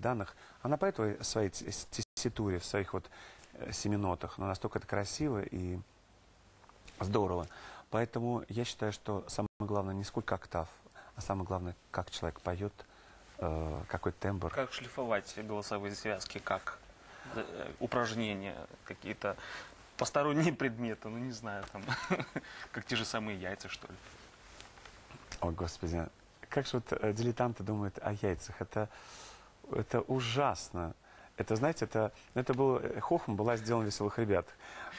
данных. Она поет в своей тесситуре, в своих вот э, семинотах, но настолько это красиво и здорово. Поэтому я считаю, что самое главное не сколько октав, а самое главное, как человек поет, э, какой тембр. Как шлифовать голосовые связки, как э, упражнения, какие-то посторонние предметы, ну не знаю, там, как те же самые яйца, что ли. О, Господи, как же вот дилетанты думают о яйцах? Это, это ужасно. Это, знаете, это, это был, э, хохма была сделана «Веселых ребят».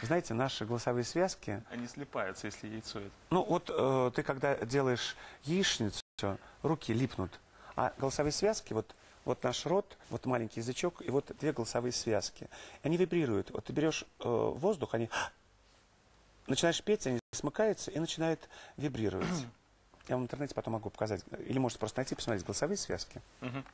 Знаете, наши голосовые связки, Они слипаются, если яйцо это. ну вот э, ты когда делаешь яичницу, руки липнут, а голосовые связки, вот, вот наш рот, вот маленький язычок, и вот две голосовые связки. Они вибрируют. Вот ты берешь э, воздух, они начинаешь петь, они смыкаются и начинают вибрировать. Я вам в интернете потом могу показать. Или можете просто найти, посмотреть голосовые связки. Мгм.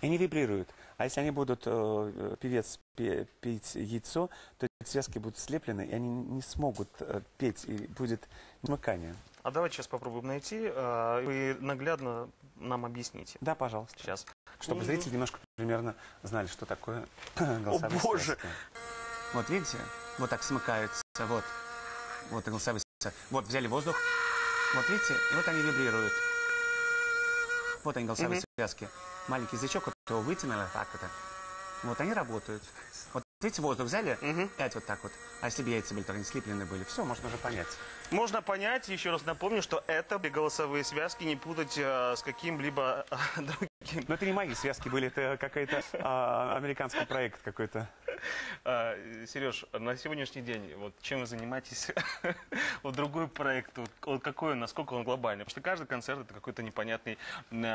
И они вибрируют. А если они будут, э, певец пе- петь яйцо, то эти связки будут слеплены, и они не смогут э, петь, и будет смыкание. А давайте сейчас попробуем найти. э, Вы наглядно нам объясните. Да, пожалуйста. Сейчас. Чтобы зрители немножко примерно знали, что такое голосовые боже! связки. Вот видите? Вот так смыкаются. Вот. Вот голосовые связки. Вот взяли воздух. Вот видите? И вот они вибрируют. Вот они голосовые Мгм. связки. Маленький язычок, вот его вытянули, так это. Вот они работают. Вот видите, воздух взяли, пять вот так вот. А если бы яйца были, то они слеплены были. Все, можно уже понять. Можно понять, еще раз напомню, что это голосовые связки, не путать э, с каким-либо э, другим. Но это не мои связки были, это какой-то а, американский проект какой-то. А, Сереж, на сегодняшний день, вот чем вы занимаетесь? вот другой проект, вот, вот какой он, насколько он глобальный? Потому что каждый концерт это какой-то непонятный э,